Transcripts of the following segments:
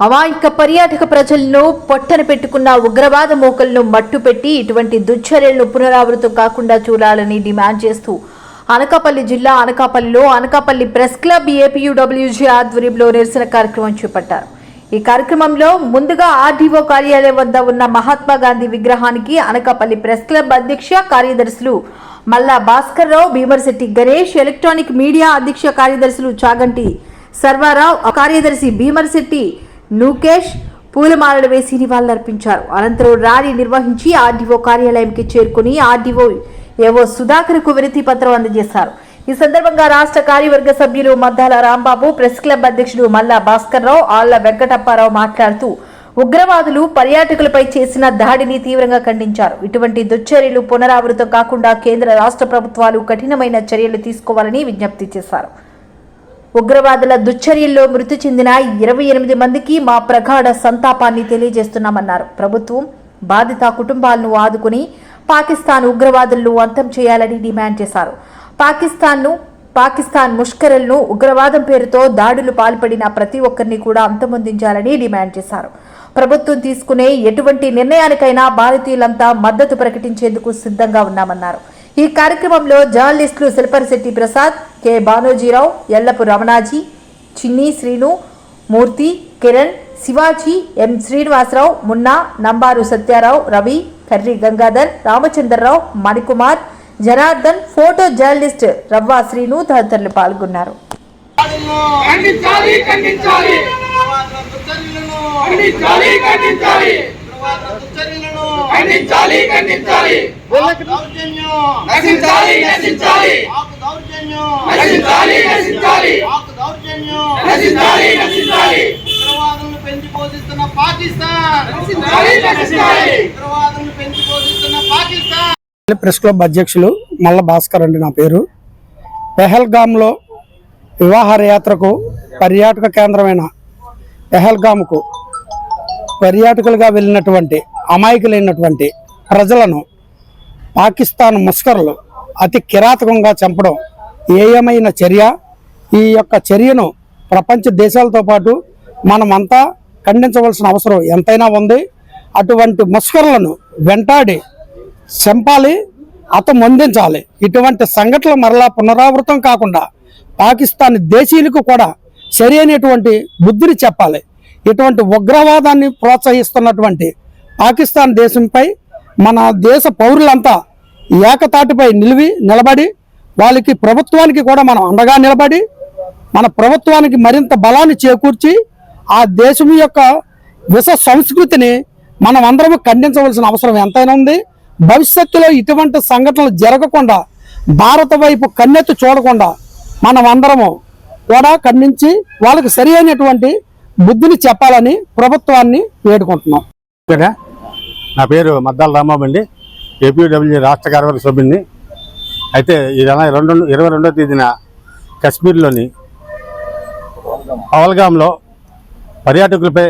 అమాయక పర్యాటక ప్రజలను పొట్టన పెట్టుకున్న ఉగ్రవాద మోకలను మట్టుపెట్టి ఇటువంటి దుశ్చర్యలను పునరావృతం కాకుండా చూడాలని డిమాండ్ చేస్తూ అనకాపల్లి జిల్లా అనకాపల్లిలో అనకాపల్లి ప్రెస్ క్లబ్ ఏపీయూడబ్ల్యూజీ ఆధ్వర్యంలో నిరసన కార్యక్రమం చేపట్టారు. ఈ కార్యక్రమంలో ముందుగా ఆర్డీఓ కార్యాలయం వద్ద ఉన్న మహాత్మా గాంధీ విగ్రహానికి అనకాపల్లి ప్రెస్ క్లబ్ అధ్యక్ష కార్యదర్శులు మల్లా భాస్కర్ రావు భీమర్శెట్టి గణేష్ ఎలక్ట్రానిక్ మీడియా అధ్యక్ష కార్యదర్శులు చాగంటి సర్వారావు కార్యదర్శి భీమర్శెట్టి నూకేష్ పూలమాలలు వేసి నివాళులర్పించారు. అనంతరం ర్యాలీ నిర్వహించి ఆర్డీఓ కార్యాలయంకి చేరుకుని ఆర్డీఓ ఏవో సుధాకర్కు వినతి పత్రం అందజేశారు. ఈ సందర్భంగా రాష్ట్ర కార్యవర్గ సభ్యులు మద్దాల రాంబాబు ప్రెస్ క్లబ్ అధ్యక్షుడు మల్లా భాస్కర్ రావు ఆళ్ళ వెంకటప్పారావు మాట్లాడుతూ ఉగ్రవాదులు పర్యాటకులపై చేసిన దాడిని తీవ్రంగా ఖండించారు. ఇటువంటి దుశ్చర్యలు పునరావృతం కాకుండా కేంద్ర రాష్ట్ర ప్రభుత్వాలు కఠినమైన చర్యలు తీసుకోవాలని విజ్ఞప్తి చేశారు. ఉగ్రవాదుల దుశ్చర్యల్లో మృతి చెందిన ఇరవై ఎనిమిది మందికి మా ప్రగాఢ సంతాపాన్ని తెలియజేస్తున్నామన్నారు. ప్రభుత్వం బాధిత కుటుంబాలను ఆదుకుని పాకిస్తాన్ ఉగ్రవాదులను అంతం చేయాలని డిమాండ్ చేశారు. పాకిస్తాన్ను పాకిస్తాన్ ముష్కరలను ఉగ్రవాదం పేరుతో దాడులు పాల్పడిన ప్రతి ఒక్కరిని కూడా అంతమొందించాలని డిమాండ్ చేశారు. ప్రభుత్వం తీసుకునే ఎటువంటి నిర్ణయానికైనా భారతీయులంతా మద్దతు ప్రకటించేందుకు సిద్ధంగా ఉన్నామన్నారు. ఈ కార్యక్రమంలో జర్నలిస్టులు శిల్పరిశెట్టి Prasad K Banojirao Yellapu Ramanaji Chinni Srinu Murthy Kiran Shivaji M Srinivasarao Munna Nambaru Satyarao Ravi Karri Gangadhar Ramachandrarao Manikumar Janardhan photo journalist Ravva Srinu తదితరులు పాల్గొన్నారు. ఖండించాలి ఖండించాలి. ఖండించాలి ఖండించాలి. ఖండించాలి ఖండించాలి. నశించాలి నశించాలి. నశించాలి నశించాలి. నశించాలి నశించాలి. ఉగ్రవాదులను పెంచి పోషిస్తున్న పాకిస్తాన్. నశించాలి నశించాలి. ఉగ్రవాదులను పెంచి పోషిస్తున్న పాకిస్తాన్. ప్రెస్ క్లబ్ అధ్యక్షులు మల్ల భాస్కర్ అండి నా పేరు. పెహల్గామ్లో వివాహయాత్రకు పర్యాటక కేంద్రమైన పెహల్గామ్కు పర్యాటకులుగా వెళ్ళినటువంటి అమాయకులైనటువంటి ప్రజలను పాకిస్తాన్ ముస్కర్లు అతి కిరాతకంగా చంపడం ఏయమైన చర్య. ఈ యొక్క చర్యను ప్రపంచ దేశాలతో పాటు మనమంతా ఖండించవలసిన అవసరం ఎంతైనా ఉంది. అటువంటి ముస్కర్లను వెంటాడి చంపాలి అత ముందించాలి ఇటువంటి సంఘటనలు మరలా పునరావృతం కాకుండా పాకిస్తాన్ దేశీయులకు కూడా సరి అయినటువంటి బుద్ధిని చెప్పాలి. ఇటువంటి ఉగ్రవాదాన్ని ప్రోత్సహిస్తున్నటువంటి పాకిస్తాన్ దేశంపై మన దేశ పౌరులంతా ఏకతాటిపై నిలివి నిలబడి వాళ్ళకి ప్రభుత్వానికి కూడా మనం అండగా నిలబడి మన ప్రభుత్వానికి మరింత బలాన్ని చేకూర్చి ఆ దేశం యొక్క విష సంస్కృతిని మనం అందరము ఖండించవలసిన అవసరం ఎంతైనా ఉంది. భవిష్యత్తులో ఇటువంటి సంఘటనలు జరగకుండా భారత వైపు కన్నెత్తి చూడకుండా మనం అందరము కూడా ఖండించి వాళ్ళకి సరి అయినటువంటి బుద్ధిని చెప్పాలని ప్రభుత్వాన్ని వేడుకుంటున్నాం. నా పేరు మద్దాల రామబాబు అండి. ఏపీడబ్ల్యూ రాష్ట్ర కార్యవర్గ సభ్యుడిని. అయితే ఈ నెల రెండు ఇరవై రెండో తేదీన కశ్మీర్లోని పవల్గాంలో పర్యాటకులపై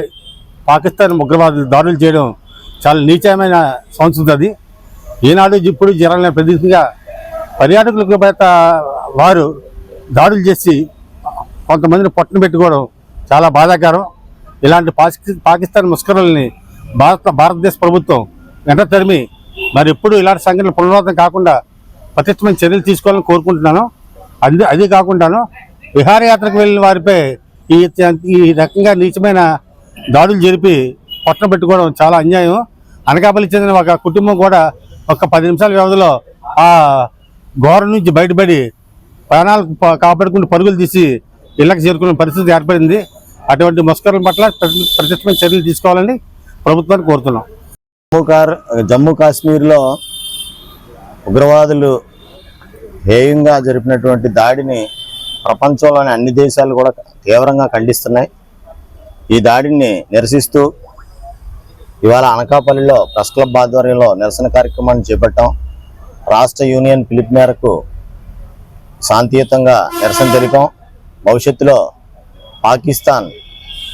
పాకిస్తాన్ ఉగ్రవాదులు దాడులు చేయడం చాలా నీచమైన సంస్కృతి అది. ఈనాడు ఇప్పుడు జరగలేని ప్రదేశంగా పర్యాటకులకు వారు దాడులు చేసి కొంతమందిని పట్టును పెట్టుకోవడం చాలా బాధాకరం. ఇలాంటి పాకి- పాకిస్తాన్ ముస్కరుల్ని భారత భారతదేశ ప్రభుత్వం వెంట తరిమి మరి ఎప్పుడు ఇలాంటి సంఘటనలు పునరావృతం కాకుండా ప్రతిష్టమైన చర్యలు తీసుకోవాలని కోరుకుంటున్నాను. అది అది కాకుండాను విహారయాత్రకు వెళ్ళిన వారిపై ఈ ఈ రకంగా నీచమైన దాడులు జరిపి పట్టణ పెట్టుకోవడం చాలా అన్యాయం. అనకాపల్లి చెందిన ఒక కుటుంబం కూడా ఒక పది నిమిషాల వ్యవధిలో ఆ ఘోర నుంచి బయటపడి ప్రాణాలు కాపాడుకుంటూ పరుగులు తీసి ఇళ్ళకు చేరుకునే పరిస్థితి ఏర్పడింది. అటువంటి మస్కరుల పట్ల ప్రతి- ప్రతిష్టమైన చర్యలు తీసుకోవాలని ప్రభుత్వాన్ని కోరుతున్నాం. జమ్మూ కార్ జమ్మూ కాశ్మీర్లో ఉగ్రవాదులు హేయంగా జరిపినటువంటి దాడిని ప్రపంచంలోని అన్ని దేశాలు కూడా తీవ్రంగా ఖండిస్తున్నాయి. ఈ దాడిని నిరసిస్తూ ఇవాళ అనకాపల్లిలో ప్రెస్ క్లబ్ ఆధ్వర్యంలో నిరసన కార్యక్రమాన్ని చేపట్టాం. రాష్ట్ర యూనియన్ పిలుపు మేరకు శాంతియుతంగా నిరసన తెలిపాం. భవిష్యత్తులో పాకిస్తాన్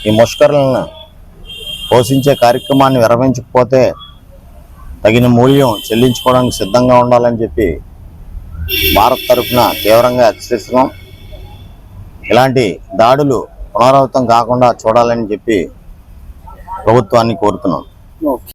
ఈ ముష్కరులను పోషించే కార్యక్రమాన్ని విరమించకపోతే తగిన మూల్యం చెల్లించుకోవడానికి సిద్ధంగా ఉండాలని చెప్పి భారత్ తరఫున తీవ్రంగా హెచ్చరిస్తున్నాం. ఇలాంటి దాడులు పునరావృతం కాకుండా చూడాలని చెప్పి ప్రభుత్వాన్ని కోరుతున్నాం. ఓకే.